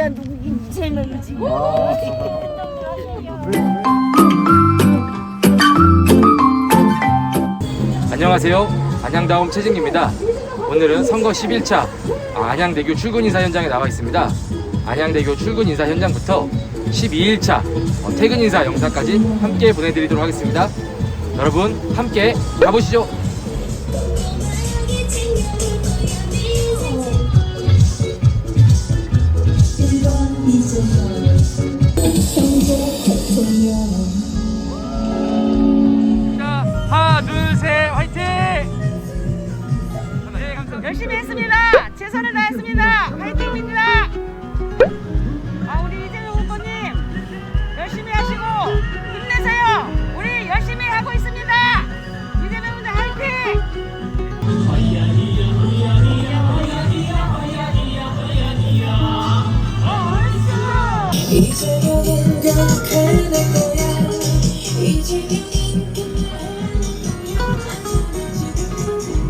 누구야 누구긴 이재명이지. 안녕하세요. 안양다움 최진기입니다. 오늘은 선거 11차 안양대교 출근 인사 현장에 나와 있습니다. 안양대교 출근 인사 현장부터 12일차 퇴근 인사 영상까지 함께 보내드리도록 하겠습니다. 여러분 함께 가보시죠. 자, 하나, 둘, 셋, 화이팅! 네, 감사합니다. 열심히 했습니다. 최선을 다했습니다. 화이팅입니다.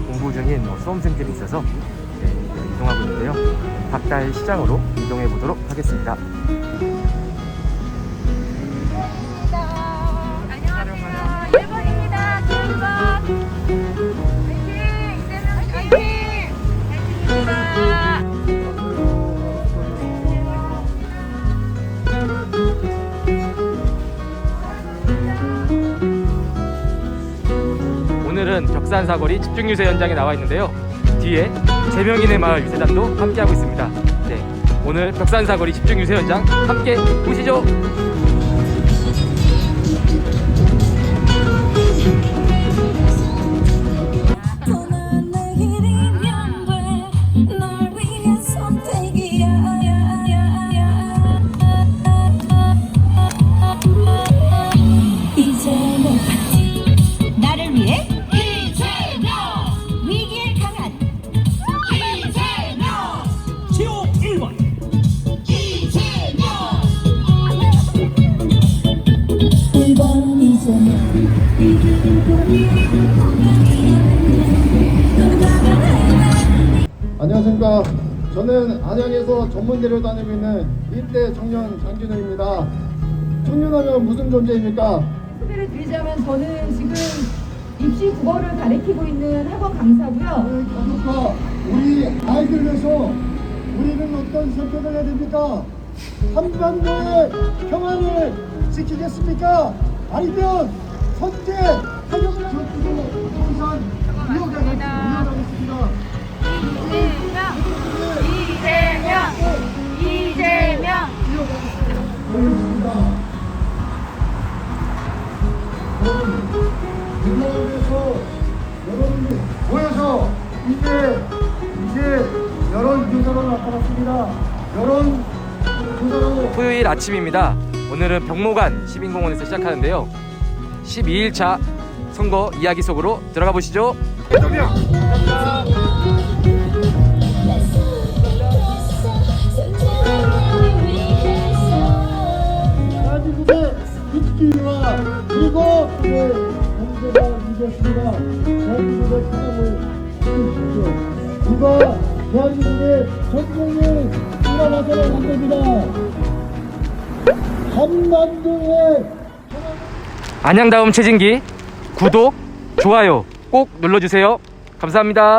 공부 중인 뭐 수험생들이 있어서 네, 이동하고 있는데요. 박달 시장으로 이동해 보도록 하겠습니다. 오늘은 격산 사거리 집중 유세 현장에 나와 있는데요. 뒤에 제명인의 마을 유세단도 함께하고 있습니다. 네, 오늘 격산 사거리 집중 유세 현장 함께 보시죠. 안녕하십니까. 저는 안양에서 전문대를 다니고 있는 1대 청년 장진우입니다. 청년하면 무슨 존재입니까? 소개를 드리자면 저는 지금 입시 국어를 가리키고 있는 학원 강사고요. 그러니까 우리 아이들 위해서 우리는 어떤 선택을 해야 됩니까? 한반도의 평화를 지키겠습니까? 아니면 선제 타격을 전투로 부산 이어가겠습니다. 이재명! 이재명! 보겠습니다. 여러분, 민주화를 위해서 여러분이 모여서 이제 이제 여론 조사로 나타났습니다. 여론 조사로 토요일 아침입니다. 오늘은 병모관 시민공원에서 시작하는데요. 12일차 선거 이야기 속으로 들어가 보시죠. 대한민국의 네, 전쟁을 일어나서는 안 됩니다. 한반도의 안양다움 최진기 구독, 좋아요 꼭 눌러주세요. 감사합니다.